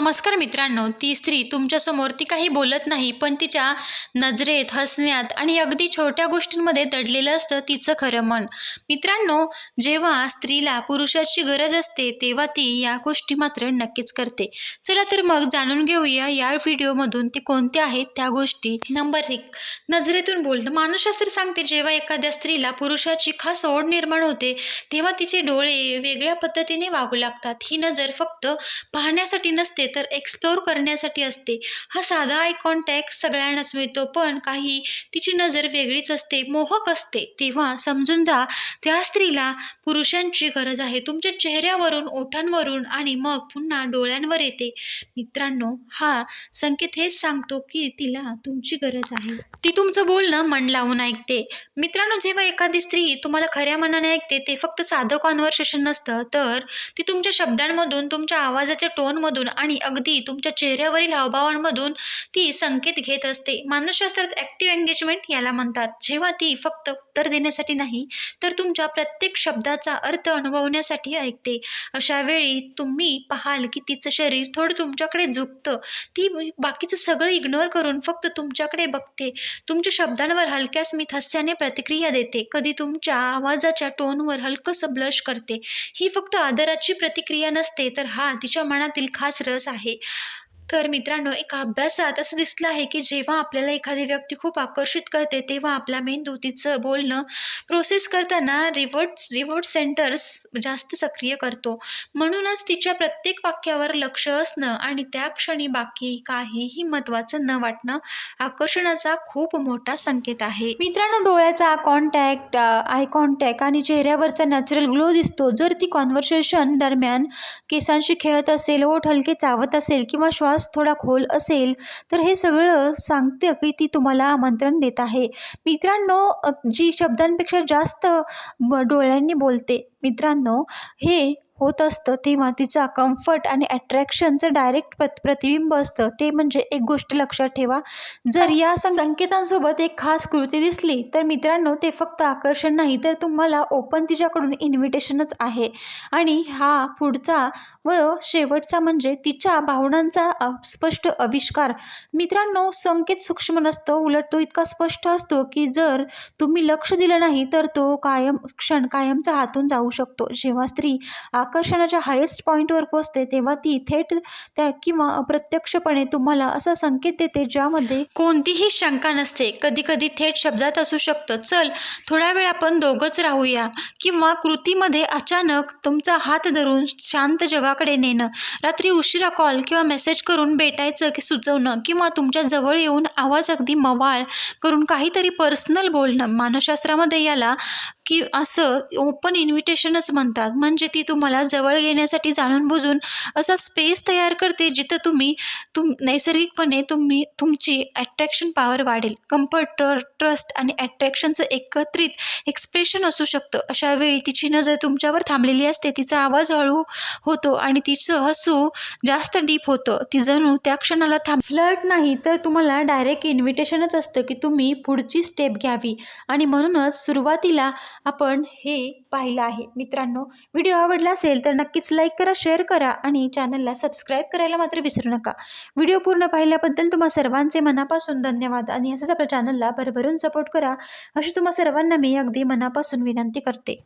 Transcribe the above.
नमस्कार मित्रांनो ती स्त्री तुमच्यासमोर ती काही बोलत नाही पण तिच्या नजरेत हसण्यात आणि अगदी छोट्या गोष्टींमध्ये दडलेलं असतं तिचं खरं मन. मित्रांनो जेव्हा स्त्रीला पुरुषाची गरज असते तेव्हा ती या गोष्टी मात्र नक्कीच करते. चला तर मग जाणून घेऊया या व्हिडिओमधून ती कोणत्या आहेत त्या गोष्टी. नंबर एक नजरेतून बोलणं. मानसशास्त्र सांगते जेव्हा एखाद्या स्त्रीला पुरुषाची खास ओढ निर्माण होते तेव्हा तिचे डोळे वेगळ्या पद्धतीने वागू लागतात. ही नजर फक्त पाहण्यासाठी नसते तर एक्सप्लोर करण्यासाठी असते. हा साधा आय कॉन्टॅक्ट सगळ्यांनाच मिळतो पण काही तिची नजर वेगळीच असते मोहक असते. तेव्हा समजून जा त्या स्त्रीला पुरुषांची गरज आहे. तुमच्या चेहऱ्यावरून ओठांवरून आणि मग पुन्हा डोळ्यांवर येते. मित्रांनो हा संकेत हेच सांगतो की तिला तुमची गरज आहे. ती तुमचं बोलणं मन लावून ऐकते. मित्रांनो जेव्हा एखादी स्त्री तुम्हाला खऱ्या मनाने ऐकते ते फक्त साधं कॉन्व्हर्सेशन नसतं तर ती तुमच्या शब्दांमधून तुमच्या आवाजाच्या टोनमधून आणि अगदी तुमच्या चेहऱ्यावरील हावभावांमधून ती संकेत घेत असते. मानसशास्त्रात ॲक्टिव्ह एंगेजमेंट याला म्हणतात. जेव्हा ती फक्त उत्तर देण्यासाठी नाही तर तुमच्या प्रत्येक शब्दाचा अर्थ अनुभवण्यासाठी ऐकते. अशा वेळी तुम्ही पाहाल की तिचं शरीर थोडं तुमच्याकडे झुकतं. ती बाकीचं सगळं इग्नोर करून फक्त तुमच्याकडे बघते. तुमच्या शब्दांवर हलक्या स्मित हास्याने प्रतिक्रिया देते. कधी तुमच्या आवाजाच्या टोनवर हलकंसं ब्लश करते. ही फक्त आदराची प्रतिक्रिया नसते तर हा तिच्या मनातील खास रस गरज आहे. तर मित्रांनो एका अभ्यासात असं दिसलं आहे की जेव्हा आपल्याला एखादी व्यक्ती खूप आकर्षित करते तेव्हा आपला मेंदू तिचं बोलणं प्रोसेस करताना रिवर्ट रिवर्ट सेंटर्स जास्त सक्रिय करतो. म्हणूनच तिच्या प्रत्येक वाक्यावर लक्ष असणं आणि त्या क्षणी बाकी काहीही महत्त्वाचं न वाटणं आकर्षणाचा खूप मोठा संकेत आहे. मित्रांनो डोळ्याचा कॉन्टॅक्ट आय कॉन्टॅक्ट आणि चेहऱ्यावरचा नॅचरल ग्लो दिसतो. जर ती कॉन्व्हर्सेशन दरम्यान केसांशी खेळत असेल ओठ हलके चावत असेल किंवा श्वास थोडा खोल असेल तर हे सगळं सांगते की ती तुम्हाला आमंत्रण देत आहे. मित्रांनो जी शब्दांपेक्षा जास्त डोळ्यांनी बोलते. मित्रांनो हे होत असतं तेव्हा तिचा कम्फर्ट आणि अट्रॅक्शनचं डायरेक्ट प्रत प्रतिबिंब असतं. ते म्हणजे एक गोष्ट लक्षात ठेवा. जर या संकेतांसोबत एक खास कृती दिसली तर मित्रांनो ते फक्त आकर्षण नाही तर तुम्हाला ओपन तिच्याकडून इन्व्हिटेशनच आहे. आणि हा पुढचा व शेवटचा म्हणजे तिच्या भावनांचा स्पष्ट आविष्कार. मित्रांनो संकेत सूक्ष्म नसतो उलट तो इतका स्पष्ट असतो की जर तुम्ही लक्ष दिलं नाही तर तो कायम क्षण कायमचा हातून जाऊ शकतो. जेव्हा स्त्री आकर्षणाच्या हायेस्ट पॉईंटवर पोचते तेव्हा ती थेट त्या किंवा अप्रत्यक्षपणे तुम्हाला असा संकेत देते ज्यामध्ये कोणतीही शंका नसते. कधी कधी थेट शब्दात असू शकतं. चल थोडा वेळ आपण दोघंच राहूया. किंवा कृतीमध्ये अचानक तुमचा हात धरून शांत जगाकडे नेणं. रात्री उशिरा कॉल किंवा मेसेज करून भेटायचं की सुचवणं. किंवा तुमच्या जवळ येऊन आवाज अगदी मवाळ करून काहीतरी पर्सनल बोलणं. मानसशास्त्रामध्ये याला की असं ओपन इन्व्हिटेशनच म्हणतात. म्हणजे ती तुम्हाला जवळ घेण्यासाठी जाणून बुजून असा स्पेस तयार करते जिथं तुम्ही तुम नैसर्गिकपणे तुम्ही तुमची अट्रॅक्शन पॉवर वाढेल. कम्फर्ट ट्र ट्रस्ट आणि अट्रॅक्शनचं एकत्रित एक्सप्रेशन असू शकतं. अशा वेळी तिची नजर तुमच्यावर थांबलेली असते. तिचा आवाज हळू होतो आणि तिचं हसू जास्त डीप होतं. ती जणू त्या क्षणाला थांब फ्लर्ट नाही तर तुम्हाला डायरेक्ट इन्व्हिटेशनच असतं की तुम्ही पुढची स्टेप घ्यावी. आणि म्हणूनच सुरुवातीला आपण हे पाहिलं आहे. मित्रांनो व्हिडिओ आवडला असेल तर नक्कीच लाईक करा शेअर करा आणि चॅनलला सबस्क्राईब करायला मात्र विसरू नका. व्हिडिओ पूर्ण पाहिल्याबद्दल तुम्हा सर्वांचे मनापासून धन्यवाद आणि असंच आपल्या चॅनलला भरभरून सपोर्ट करा अशी तुम्हा सर्वांना मी अगदी मनापासून विनंती करते.